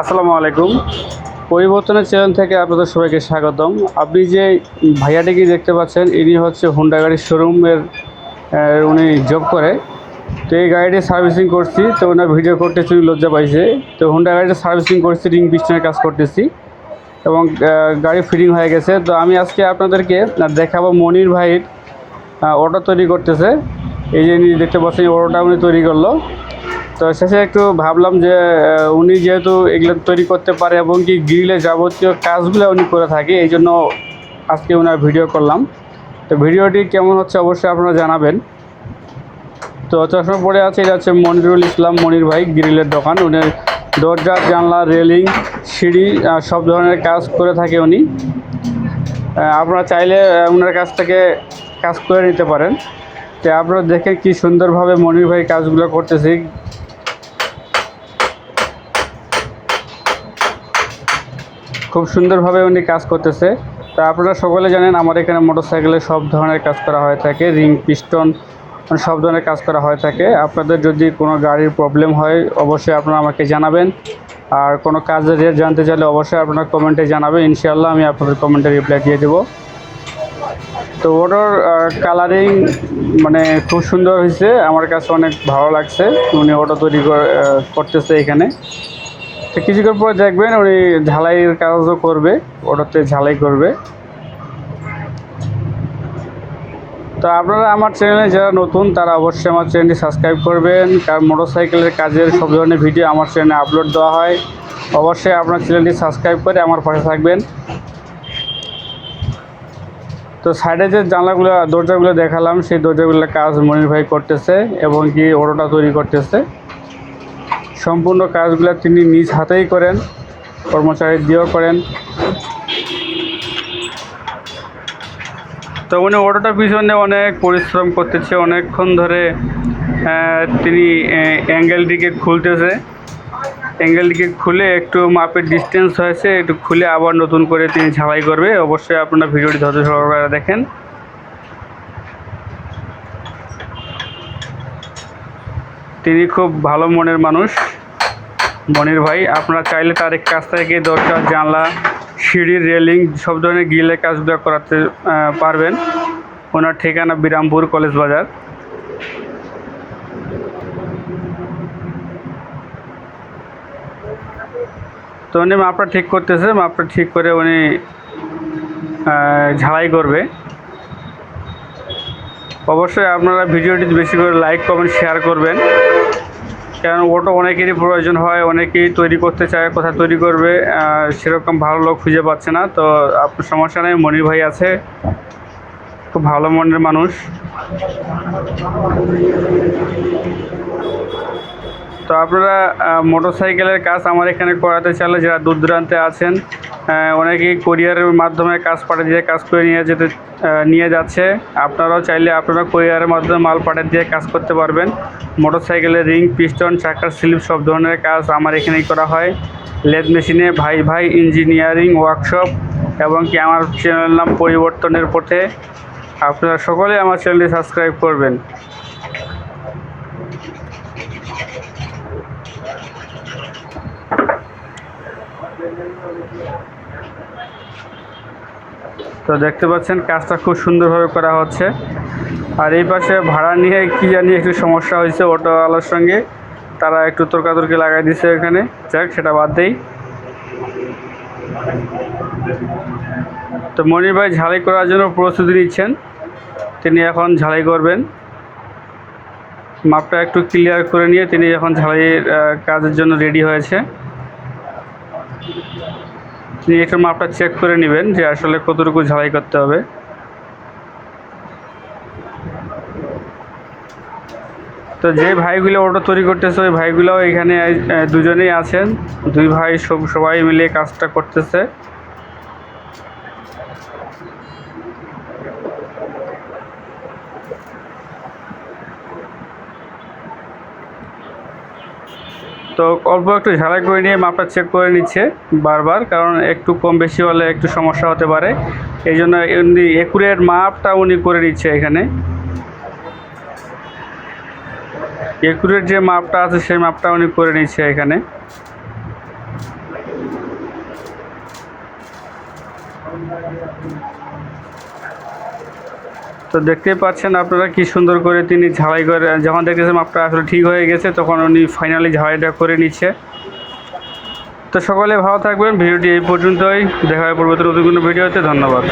আসসালামু আলাইকুম। পরিবর্তনের চ্যানেল থেকে আপনাদের সবাইকে স্বাগতম। আপনি যে ভাইয়াটিকে দেখতে পাচ্ছেন, ইনি হচ্ছে হুন্ডা গাড়ির শোরুমের উনি জব করে। তো এই গাড়িটি সার্ভিসিং করছি, তো ওনার ভিডিও করতেছি উনি লজ্জা পাইছে। তো হুন্ডা গাড়িটা সার্ভিসিং করছি রিং পিস্টনের কাজ করতেছি। এবং গাড়ি ফিটিং হয়ে গেছে। তো আমি আজকে আপনাদেরকে দেখাবো মনির ভাইয়ের অটো তৈরি করতেছে। এই যে দেখতে পাচ্ছেন অটোটা উনি তৈরি করল। তো শেষে একটু ভাবলাম যে উনি যেহেতু এগুলো তৈরি করতে পারে এবং কি গ্রিলে যাবতীয় কাজগুলো উনি করে থাকে, এই জন্য আজকে ওনার ভিডিও করলাম। তো ভিডিওটি কেমন হচ্ছে অবশ্যই আপনারা জানাবেন। তো চশমা পড়ে আছে, এটা হচ্ছে মনিরুল ইসলাম মনির ভাই, গ্রিলের দোকান। উনি দরজা, জানলা, রেলিং, সিঁড়ি সব ধরনের কাজ করে থাকে উনি। আপনারা চাইলে ওনার কাছ থেকে কাজ করে নিতে পারেন। তো আপনারা দেখে কি সুন্দরভাবে মনির ভাই কাজগুলো করতেছে খুব সুন্দরভাবে উনি কাজ করতেছে। তো আপনারা সকলে জানেন, আমার এখানে মোটরসাইকেলে সব ধরনের কাজ করা হয়ে থাকে, রিং পিস্টন সব ধরনের কাজ করা হয়ে থাকে। আপনাদের যদি কোনো গাড়ির প্রবলেম হয়, অবশ্যই আপনারা আমাকে জানাবেন। আর কোনো কাজের রেট জানতে চাইলে অবশ্যই আপনারা কমেন্টে জানাবেন। ইনশাআল্লাহ আমি আপনাদের কমেন্টে রিপ্লাই দিয়ে দেবো। তো ওটার কালারিং মানে খুব সুন্দর হয়েছে। আমার কাছে অনেক ভালো লাগছে। উনি ওটা তৈরি করে- করতেছে এখানে। তো কিছুক্ষণ পর দেখবেন উনি ঝালাইয়ের কাজও করবে, ওটাতে ঝালাই করবে। তো আপনারা আমার চ্যানেলে যারা নতুন, তারা অবশ্যই আমার চ্যানেলটি সাবস্ক্রাইব করবেন, কারণ মোটরসাইকেলের কাজের সব ধরনের ভিডিও আমার চ্যানেলে আপলোড দেওয়া হয়। অবশ্যই আপনার চ্যানেলটি সাবস্ক্রাইব করে আমার পাশে থাকবেন। তো সাইডে যে জানলাগুলো, দরজাগুলো দেখালাম, সেই দরজাগুলোর কাজ মনির ভাই করতেছে এবং কি ওটোটা তৈরি করতেছে। সম্পূর্ণ কাজগুলো তিনি নিজ হাতেই করেন কর্মচারী দিয়েও করেন। তো উনি অটোটার পিছনে অনেক পরিশ্রম করতেছে, অনেকক্ষণ ধরে তিনি অ্যাঙ্গেলটিকে খুলতেছে। অ্যাঙ্গেলটিকে খুলে একটু মাপের ডিস্টেন্স হয়েছে, একটু খুলে আবার নতুন করে তিনি ঝালাই করবে। অবশ্যই আপনারা ভিডিওটি ধৈর্য সহকারে দেখেন। তিনি খুব ভালো মনের মানুষ, মনির ভাই। আপনারা চাইলে তার এক কাছ থেকে দরজা জানলা সিঁড়ির রেলিং, সব ধরনের গিলের কাজগুলো করাতে পারবেন। ওনার ঠিকানা বিরামপুর কলেজ বাজার। তো উনি মাপটা ঠিক করতেছে, মাপটা ঠিক করে উনি ঝালাই করবে। অবশ্যই আপনারা ভিডিওটি বেশি করে লাইক কমেন্ট শেয়ার করবেন। কারণ ওটা অনেকেরই প্রয়োজন হয়, অনেকেই তৈরি করতে চায়, কোথায় তৈরি করবে সেরকম ভালো লোক খুঁজে পাচ্ছে না। তো আপনার সমস্যা নেই, মনির ভাই আছে। খুব ভালো মনের মানুষ। তো আপনারা মোটর সাইকেলের কাজ আমার এখানে করাতে চাইলে যারা দূর দূরান্তে আছেন অনেকেই কোরিয়ারের মাধ্যমে কাজ পাঠিয়ে দিয়ে কাজ করে নিয়ে যেতে নিয়ে যাচ্ছে। আপনারাও চাইলে আপনারা কোরিয়ারের মাধ্যমে মাল পাঠিয়ে দিয়ে কাজ করতে পারবেন। মোটর সাইকেলের রিং পিস্টন চাকার স্লিপ সব ধরনের কাজ আমার এখানেই করা হয়। লেদ মেশিনে ভাই ভাই ইঞ্জিনিয়ারিং ওয়ার্কশপ এবং কি আমার চ্যানেল নাম পরিবর্তনের পথে। আপনারা সকলে আমার চ্যানেলটি সাবস্ক্রাইব করবেন। তো দেখতে পাচ্ছেন, কাজটা খুব সুন্দরভাবে করা হচ্ছে। আর এই পাশে ভাড়া নিয়ে কি জানি একটু সমস্যা হয়েছে অটোওয়ালার সঙ্গে। তারা একটু তর্কাতর্কি লাগাই দিছে এখানে। যাক, সেটা বাদ দেই। তো মনির ভাই ঝালাই করার জন্য প্রস্তুতি নিচ্ছেন। তিনি এখন ঝালাই করবেন। মাপটা একটু ক্লিয়ার করে নিয়ে তিনি এখন ঝালাইয়ের কাজের জন্য রেডি হয়েছে। আপনি একটু মাপটা চেক করে নেবেন যে আসলে কতটুকু ঝালাই করতে হবে। তো যে ভাইগুলো ওটা তৈরি করতেছে, ওই ভাইগুলোও এখানে দুজনেই আছেন। দুই ভাই সব, সবাই মিলে কাজটা করতেছে। তো অল্প একটু ঝালাই করে নিয়ে মাপটা চেক করে নিচ্ছে বারবার, কারণ একটু কম বেশি হলে একটু সমস্যা হতে পারে। এই জন্য উনি একুরের মাপটা উনি করে নিচ্ছে এখানে। একুরের যে মাপটা আছে সেই মাপটা উনি করে নিচ্ছে এখানে। তো দেখতেই পাচ্ছেন আপনারা কি সুন্দর করে তিনি ঝালাই করে, যখন দেখতেছেন মাপটা আসলে ঠিক হয়ে গেছে, তখন উনি ফাইনালি ঝালাইটা করে নিচ্ছে। তো সকলে ভালো থাকবেন, ভিডিওটি এই পর্যন্তই। দেখা হয় পরবর্তী নতুন কোনো ভিডিওতে, ধন্যবাদ।